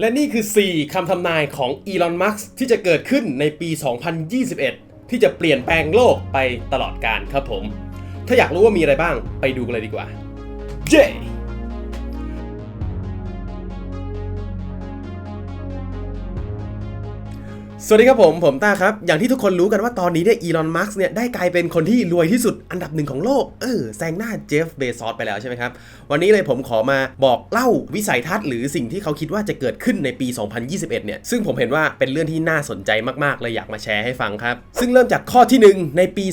และนี่คือ 4 คำทำนายของอีลอน มัสก์ที่จะเกิดขึ้นในปี 2021 ที่จะเปลี่ยนแปลงโลกไปตลอดกาลครับผม ถ้าอยากรู้ว่ามีอะไรบ้างไปดูกันเลยดีกว่า เย้ สวัสดีครับผม ผมต้าครับ อย่างที่ทุกคนรู้กันว่าตอนนี้เนี่ยอีลอนมัสก์เนี่ยได้กลายเป็นคนที่รวยที่สุดอันดับหนึ่งของโลก เออแซงหน้าเจฟเบซอสไปแล้วใช่ไหมครับ วันนี้เลยผมขอมาบอกเล่าวิสัยทัศน์หรือสิ่งที่เขาคิดว่าจะเกิดขึ้นในปี 2021 เนี่ย ซึ่งผมเห็นว่าเป็นเรื่องที่น่าสนใจมากๆ เลยอยากมาแชร์ให้ฟังครับ ซึ่งเริ่มจากข้อที่ 1 ในปี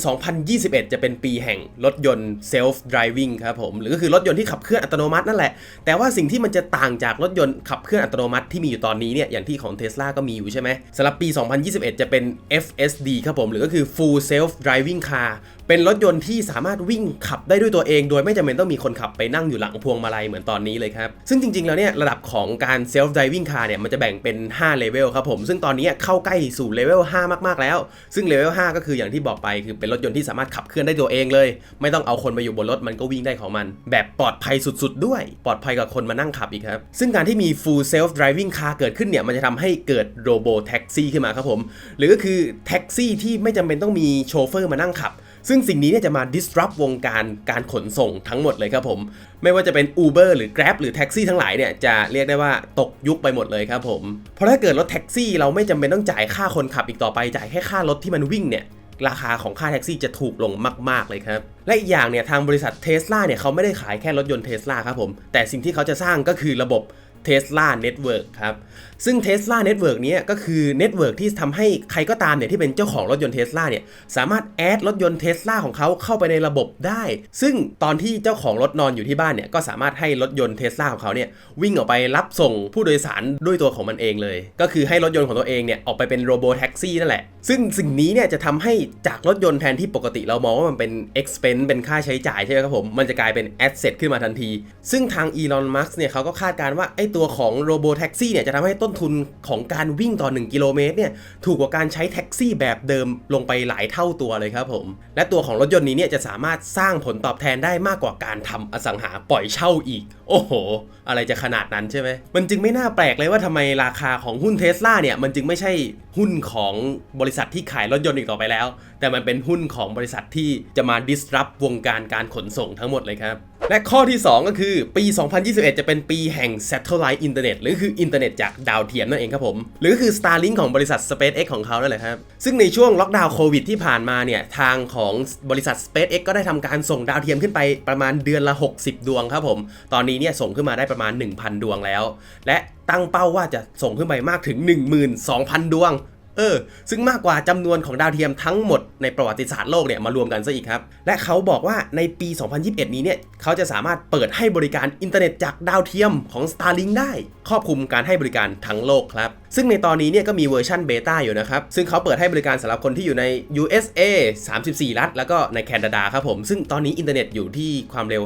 2021 จะเป็นปีแห่งรถยนต์ self driving ครับผมหรือก็คือรถยนต์ที่ขับเคลื่อนอัตโนมัตินั่นแหละแต่ว่าสิ่งที่มันจะต่างจากรถยนต์ขับเคลื่อนอัตโนมัติที่มีอยู่ตอนนี้เนี่ยอย่างที่ของ Tesla ก็มีอยู่ใช่ไหมสำหรับปี2021 จะเป็น FSD ครับผม หรือก็คือ Full Self Driving Car เป็นรถยนต์ที่สามารถวิ่งขับได้ด้วยตัวเอง โดยไม่จำเป็นต้องมีคนขับไปนั่งอยู่หลังพวงมาลัยเหมือนตอนนี้เลยครับ ซึ่งจริง ๆ แล้วเนี่ยระดับของการ Self Driving Car เนี่ยมันจะแบ่งเป็น 5 เลเวลครับผม ซึ่งตอนนี้เข้าใกล้สู่เลเวล5มาก ๆ แล้ว ซึ่งเลเวล5ก็คืออย่างที่บอกไปคือเป็นรถยนต์ที่สามารถขับเคลื่อนได้ตัวเองเลย ไม่ต้องเอาคนมาอยู่บนรถมันก็วิ่งได้ของมัน แบบปลอดภัยสุด ๆ ด้วย ปลอดภัยกว่าคนมานั่งขับอีกครับซึ่งการที่มี Full Self Driving Car เกิดขึ้นเนี่ยมันจะทำให้เกิดโรโบแท็กซี่ขึ้นมาครับผม หรือก็คือแท็กซี่ที่ไม่จำเป็นต้องมีโชเฟอร์มานั่งขับ ซึ่งสิ่งนี้เนี่ยจะมา disrupt วงการการขนส่งทั้งหมดเลยครับผม ไม่ว่าจะเป็น Uber หรือ Grab หรือแท็กซี่ทั้งหลายเนี่ยจะเรียกได้ว่าตกยุคไปหมดเลยครับผม เพราะถ้าเกิดรถแท็กซี่เราไม่จำเป็นต้องจ่ายค่าคนขับอีกต่อไปจ่ายแค่ค่ารถที่มันวิ่งเนี่ยราคาของค่าแท็กซี่จะถูกลงมาก ๆ เลยครับ และอีกอย่างเนี่ย ทางบริษัทเทสลาเนี่ย เขาไม่ได้ขายแค่รถยนต์เทสลาครับผม แต่สิ่งที่เขาจะสร้างก็คือระบบ Tesla Network ครับ ซึ่ง Tesla Network เนี้ก็คือเน็ตเวิร์กที่ทำให้ใครก็ตามเนี่ยที่เป็นเจ้าของรถยนต์ Tesla เนี่ยสามารถแอดรถยนต์ Tesla ของเขาเข้าไปในระบบได้ ซึ่งตอนที่เจ้าของรถนอนอยู่ที่บ้านเนี่ยก็สามารถให้รถยนต์ Tesla ของเขาเนี่ยวิ่งออกไปรับส่งผู้โดยสารด้วยตัวของมันเองเลย ก็คือให้รถยนต์ของตัวเองเนี่ยออกไปเป็นโรบอแท็กซี่นั่นแหละ ซึ่งสิ่งนี้เนี่ยจะทำให้จากรถยนต์แทนที่ปกติเรามองว่ามันเป็น expense เป็นค่าใช้จ่ายใช่ไหมครับผมมันจะกลายเป็น asset ขึ้นมาทันที ซึ่งทาง Elon Musk เนี่ยเขาก็คาดการณ์ว่าไอ้ตัวของโรบอแท็กซี่เนี่ยจะทำให้ต้นทุนของการวิ่งต่อ 1 กิโลเมตรเนี่ยถูกกว่าการใช้แท็กซี่แบบเดิมลงไปหลายเท่าตัวเลยครับผม และตัวของรถยนต์นี้เนี่ยจะสามารถสร้างผลตอบแทนได้มากกว่าการทำอสังหาปล่อยเช่าอีก โอ้โห อะไรจะขนาดนั้นใช่ไหมมันจึงไม่น่าแปลกเลยว่าทำไมราคาของหุ้นเทสลาเนี่ยมันจึงไม่ใช่หุ้นของบริษัทที่ขายรถยนต์อีกต่อไปแล้ว แต่มันเป็นหุ้นของบริษัทที่จะมา disrupt วงการการขนส่งทั้งหมดเลยครับ และข้อที่ 2 ก็คือปี 2021 จะเป็นปีแห่ง Satellite Internet หรือคืออินเทอร์เน็ตจากดาวเทียมนั่นเองครับผม หรือคือ Starlink ของบริษัท SpaceX ของเขานั่นแหละครับ ซึ่งในช่วงล็อกดาวน์โควิดที่ผ่านมาเนี่ย ทางของบริษัท SpaceX ก็ได้ทำการส่งดาวเทียมขึ้นไปประมาณเดือนละ 60 ดวงครับผม ตอนนี้เนี่ยส่งขึ้นมาได้ประมาณ 1,000 ดวงแล้ว และตั้งเป้าว่าจะส่งขึ้นไปมากถึง 12,000 ดวง เออ ซึ่งมากกว่าจำนวนของดาวเทียมทั้งหมดในประวัติศาสตร์โลกเนี่ยมารวมกันซะอีกครับ และเขาบอกว่าในปี 2021 นี้เนี่ยเขาจะสามารถเปิดให้บริการอินเทอร์เน็ตจากดาวเทียมของ Starlink ได้ ครอบคลุมการให้บริการทั้งโลกครับ ซึ่งในตอนนี้เนี่ยก็มีเวอร์ชันเบต้าอยู่นะครับ ซึ่งเขาเปิดให้บริการสำหรับคนที่อยู่ใน USA 34 รัฐ แล้วก็ในแคนาดาครับผม ซึ่งตอนนี้อินเทอร์เน็ตอยู่ที่ความเร็ว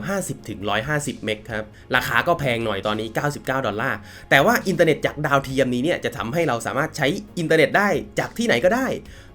50-150 เมกครับ ราคาก็แพงหน่อยตอนนี้ 99 ดอลลาร์ แต่ว่าอินเทอร์เน็ตจากดาวเทียมนี้เนี่ยจะทำให้เราสามารถใช้อินเทอร์เน็ตได้จากที่ไหนก็ได้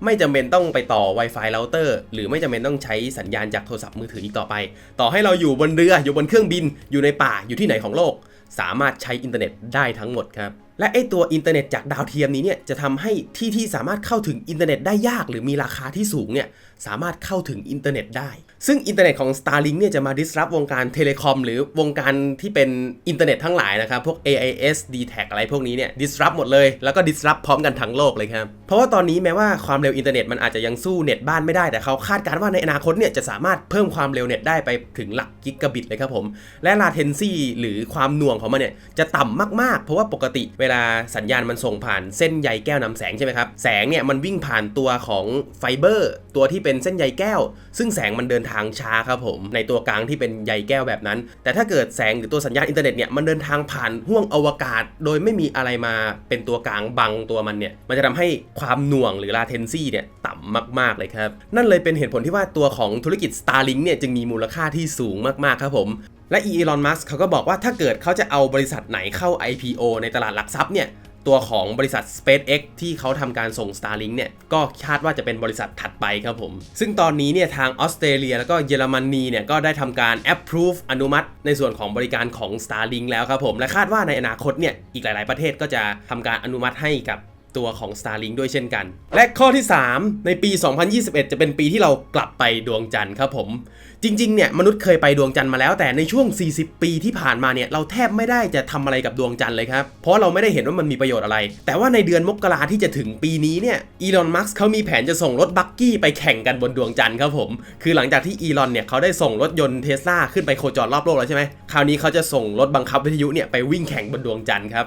ไม่จำเป็นต้องไปต่อ Wi-Fi เราเตอร์หรือไม่จำเป็นต้องใช้สัญญาณจากโทรศัพท์มือถืออีกต่อไป ต่อให้เราอยู่บนเรืออยู่บนเครื่องบิน อยู่ในป่าอยู่ที่ไหนของโลก สามารถใช้อินเทอร์เน็ตได้ทั้งหมดครับและไอตัวอินเทอร์เน็ตจากดาวเทียมนี้เนี่ยจะทำให้ที่ที่สามารถเข้าถึงอินเทอร์เน็ตได้ยาก หรือมีราคาที่สูงเนี่ยสามารถเข้าถึงอินเทอร์เน็ตได้ ซึ่งอินเทอร์เน็ตของ Starlink เนี่ยจะมา disrupt วงการเทเลคอมหรือวงการที่เป็นอินเทอร์เน็ตทั้งหลายนะครับ พวก AIS d t a c อะไรพวกนี้เนี่ย disrupt หมดเลย แล้วก็ disrupt พร้อมกันทั้งโลกเลยครับ เพราะว่าตอนนี้แม้ว่าความเร็วอินเทอร์เน็ตมันอาจจะยังสู้เน็ตบ้านไม่ได้ แต่เขาคาดการณ์ว่าในอนาคตเนี่ยจะสามารถเพิ่มความเร็วเน็ตได้ไปถึงหลักกิกะบิตเลยครับผม และ latency หรือความหน่วงของมันเนี่ยจะต่ำมากๆ เพราะว่าปกติเวลาสัญญาณมันส่งผ่านเส้นใยแก้วนำแสงใช่ไหมครับ แสงเนี่ยมันวิ่งผ่านตัวของไฟเบอร์ ตัวที่เป็นเส้นใยแก้ว ซึ่งแสงมันเดินทางช้าครับผม ในตัวกลางที่เป็นใยแก้วแบบนั้น แต่ถ้าเกิดแสงหรือตัวสัญญาณอินเทอร์เน็ตเนี่ยมันเดินทางผ่านห้วงอวกาศ โดยไม่มีอะไรมาเป็นตัวกลางบังตัวมันเนี่ยมันจะทำให้ความหน่วงหรือ latency เนี่ยต่ำมาก ๆเลยครับนั่นเลยเป็นเหตุผลที่ว่าตัวของธุรกิจ Starlink เนี่ยจึงมีมูลค่าที่สูงมากๆครับผมและอีลอน มัสเขาก็บอกว่าถ้าเกิดเขาจะเอาบริษัทไหนเข้า IPO ในตลาดหลักทรัพย์เนี่ย ตัวของบริษัท SpaceX ที่เขาทำการส่ง Starlink เนี่ย ก็คาดว่าจะเป็นบริษัทถัดไปครับผม ซึ่งตอนนี้เนี่ยทางออสเตรเลียแล้วก็เยอรมนีเนี่ย ก็ได้ทำการ approve อนุมัติ ในส่วนของบริการของ Starlink แล้วครับผม และคาดว่าในอนาคตเนี่ย อีกหลาย ๆ ประเทศก็จะทำการอนุมัติให้กับตัวของ Starlink ด้วยเช่นกัน และข้อที่ 3 ในปี 2021 จะเป็นปีที่เรากลับไปดวงจันทร์ครับผมจริงๆเนี่ยมนุษย์เคยไปดวงจันทร์มาแล้ว แต่ในช่วง 40 ปีที่ผ่านมาเนี่ยเราแทบไม่ได้จะทำอะไรกับดวงจันทร์เลยครับ เพราะเราไม่ได้เห็นว่ามันมีประโยชน์อะไร แต่ว่าในเดือนมกราที่จะถึงปีนี้เนี่ยอีลอนมัสก์เขามีแผนจะส่งรถบักกี้ไปแข่งกันบนดวงจันทร์ครับผม คือหลังจากที่อีลอนเนี่ยเขาได้ส่งรถยนต์เทสลาขึ้นไปโคจรรอบโลกแล้วใช่ไหมคราวนี้เขาจะส่งรถบังคับวิทยุเนี่ยไปวิ่งแข่งบนดวงจันทร์ครับ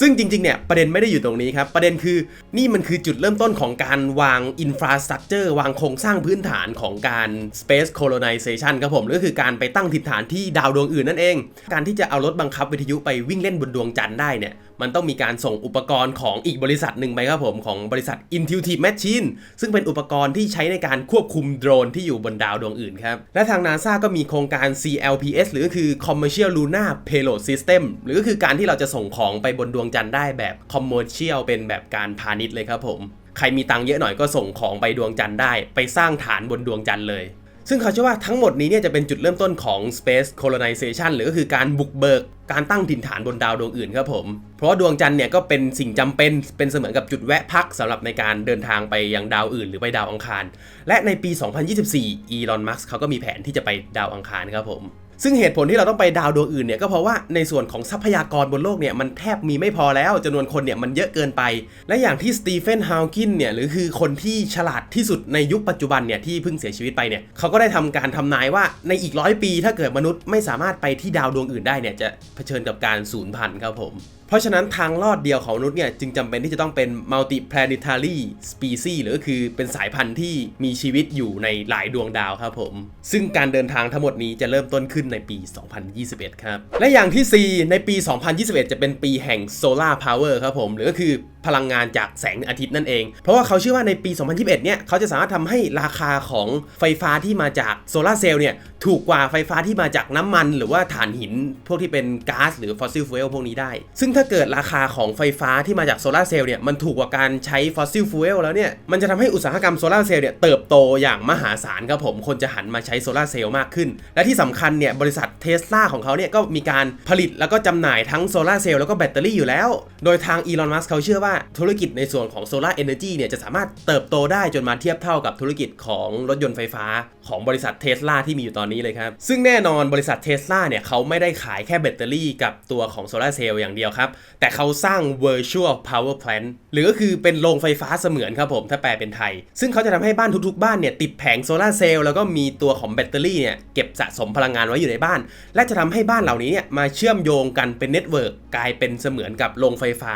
ซึ่งจริงๆเนี่ยประเด็นไม่ได้อยู่ตรงนี้ครับ ประเด็นคือนี่มันคือจุดเริ่มต้นของการวางอินฟราสตรักเจอร์วางโครงสร้างพื้นฐานของการ Space Colonization ครับผมหรือก็คือการไปตั้งถิ่นฐานที่ดาวดวงอื่นนั่นเอง การที่จะเอารถบังคับวิทยุไปวิ่งเล่นบนดวงจันทร์ได้เนี่ยมันต้องมีการส่งอุปกรณ์ของอีกบริษัทหนึ่งไปครับผมของบริษัท Intuitive Machine ซึ่งเป็นอุปกรณ์ที่ใช้ในการควบคุมโดรนที่อยู่บนดาวดวงอื่นครับ และทาง NASA ก็มีโครงการ CLPS หรือก็คือ Commercial Lunar Payload System หรือก็คือการที่เราจะส่งของไปบนดวงจันทร์ได้แบบ Commercial เป็นแบบการพาณิชย์เลยครับผม ใครมีตังค์เยอะหน่อยก็ส่งของไปดวงจันทร์ได้ ไปสร้างฐานบนดวงจันทร์เลย ซึ่งเขาเชื่อว่าทั้งหมดนี้เนี่ยจะเป็นจุดเริ่มต้นของ Space Colonization หรือก็คือการบุกเบิกการตั้งถิ่นฐานบนดาวดวงอื่นครับผม เพราะว่าดวงจันทร์เนี่ยก็เป็นสิ่งจำเป็นเป็นเสมือนกับจุดแวะพักสำหรับในการเดินทางไปยังดาวอื่น หรือไปดาวอังคาร และในปี 2024 อีลอน มัสก์เขาก็มีแผนที่จะไปดาวอังคารครับผม ซึ่งเหตุผลที่เราต้องไปดาวดวงอื่นเนี่ยก็เพราะว่าในส่วนของทรัพยากรบนโลกเนี่ยมันแทบมีไม่พอแล้วจำนวนคนเนี่ยมันเยอะเกินไป และอย่างที่สตีเฟนฮาวกินเนี่ยหรือคือคนที่ฉลาดที่สุดในยุคปัจจุบันเนี่ยที่เพิ่งเสียชีวิตไปเนี่ยเขาก็ได้ทำการทำนายว่าในอีกร้อยปี ถ้าเกิดมนุษย์ไม่สามารถไปที่ดาวดวงอื่นได้เนี่ยจะเผชิญกับการสูญพันธุ์ครับผม เพราะฉะนั้นทางลอดเดียวของมนุษย์เนี่ยจึงจำเป็นที่จะต้องเป็น multiplanetary species หรือก็คือเป็นสายพันธุ์ที่มีชีวิตอยู่ในหลายดวงดาวครับผม ซึ่งการเดินทางทั้งหมดนี้จะเริ่มต้นขึ้นในปี 2021 ครับ และอย่างที่ 4 ในปี 2021 จะเป็นปีแห่ง solar power ครับผมหรือก็คือ พลังงานจากแสงอาทิตย์นั่นเอง เพราะว่าเขาเชื่อว่าในปี 2021 เนี่ยเขาจะสามารถทำให้ราคาของไฟฟ้าที่มาจากโซลาร์เซลล์เนี่ยถูกกว่าไฟฟ้าที่มาจากน้ำมัน หรือว่าถ่านหิน พวกที่เป็นก๊าซหรือฟอสซิลฟูเอลพวกนี้ได้ ซึ่งถ้าเกิดราคาของไฟฟ้าที่มาจากโซลาร์เซลล์เนี่ยมันถูกกว่าการใช้ฟอสซิลฟูเอลแล้วเนี่ยมันจะทำให้อุตสาหกรรมโซลาร์เซลล์เนี่ยเติบโตอย่างมหาศาลครับผมคนจะหันมาใช้โซลาร์เซลล์มากขึ้น และที่สำคัญเนี่ยบริษัทเทสลาของเขาเนี่ยก็มีการผลิตแล้วก็จำหน่ายทั้งโซลาร์เซลล์แล้วก็แบตเตอรี่อยู่แล้ว โดยทางอีลอนมัสเขาเชื่อว่าธุรกิจในส่วนของโซลาร์เอเนจีเนี่ยจะสามารถเติบโตได้จนมาเทียบเท่ากับธุรกิจของรถยนต์ไฟฟ้า ของบริษัทเทสลาที่มีอยู่ตอนนี้เลยครับ ซึ่งแน่นอนบริษัทเทสลาเนี่ยเขาไม่ได้ขายแค่แบตเตอรี่กับตัวของโซลาร์เซลล์อย่างเดียวครับ แต่เขาสร้าง virtual power plant หรือก็คือเป็นโรงไฟฟ้าเสมือนครับผมถ้าแปลเป็นไทย ซึ่งเขาจะทำให้บ้านทุกๆบ้านเนี่ยติดแผงโซลาร์เซลล์แล้วก็มีตัวของแบตเตอรี่เนี่ยเก็บสะสมพลังงานไว้อยู่ในบ้าน และจะทำให้บ้านเหล่านี้เนี่ยมาเชื่อมโยงกันเป็นเน็ตเวิร์กกลายเป็นเสมือนกับโรงไฟฟ้า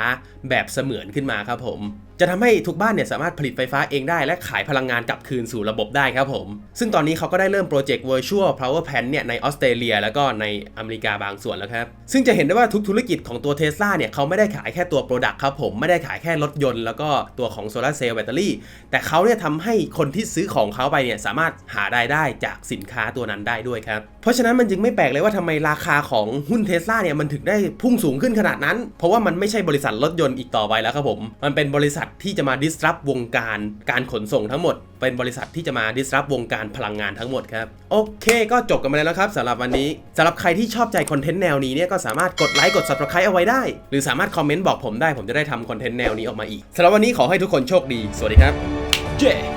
แบบเสมือนขึ้นมาครับผม จะทำให้ทุกบ้านเนี่ยสามารถผลิตไฟฟ้าเองได้และขายพลังงานกลับคืนสู่ระบบได้ครับผม ซึ่งตอนนี้เขาก็ได้เริ่มโปรเจกต์ virtual power plant เนี่ยในออสเตรเลีย แล้วก็ในอเมริกาบางส่วนแล้วครับ ซึ่งจะเห็นได้ว่าทุกธุรกิจของตัวเทสลาเนี่ยเขาไม่ได้ขายแค่ตัว Product ครับผมไม่ได้ขายแค่รถยนต์แล้วก็ตัวของโซลาร์เซลล์แบตเตอรี่แต่เขาเนี่ยทำให้คนที่ซื้อของเขาไปเนี่ยสามารถหารายได้จากสินค้าตัวนั้นได้ด้วยครับเพราะฉะนั้นมันจึงไม่แปลกเลยว่าทำไมราคาของหุ้นเทสลาเนี่ยมันถึงได้พุ่งสูงขึ้นขนาดนั้น เพราะว่ามันไม่ใช่บริษัทรถยนต์อีกต่อไปแล้วครับผมมันเป็นบริษัทที่จะมา disrupt วงการการขนส่งทั้งหมด เป็นบริษัทที่จะมา disrupt วงการพลังงานทั้งหมดครับ โอเค ก็จบกันไปแล้วครับสำหรับวันนี้สำหรับใครที่ชอบใจคอนเทนต์แนวนี้เนี่ยก็สามารถกดไลค์กด subscribe เอาไว้ได้ หรือสามารถคอมเมนต์บอกผมได้ผมจะได้ทำคอนเทนต์แนวนี้ออกมาอีกสำหรับวันนี้ขอให้ทุกคนโชคดี สวัสดีครับเย้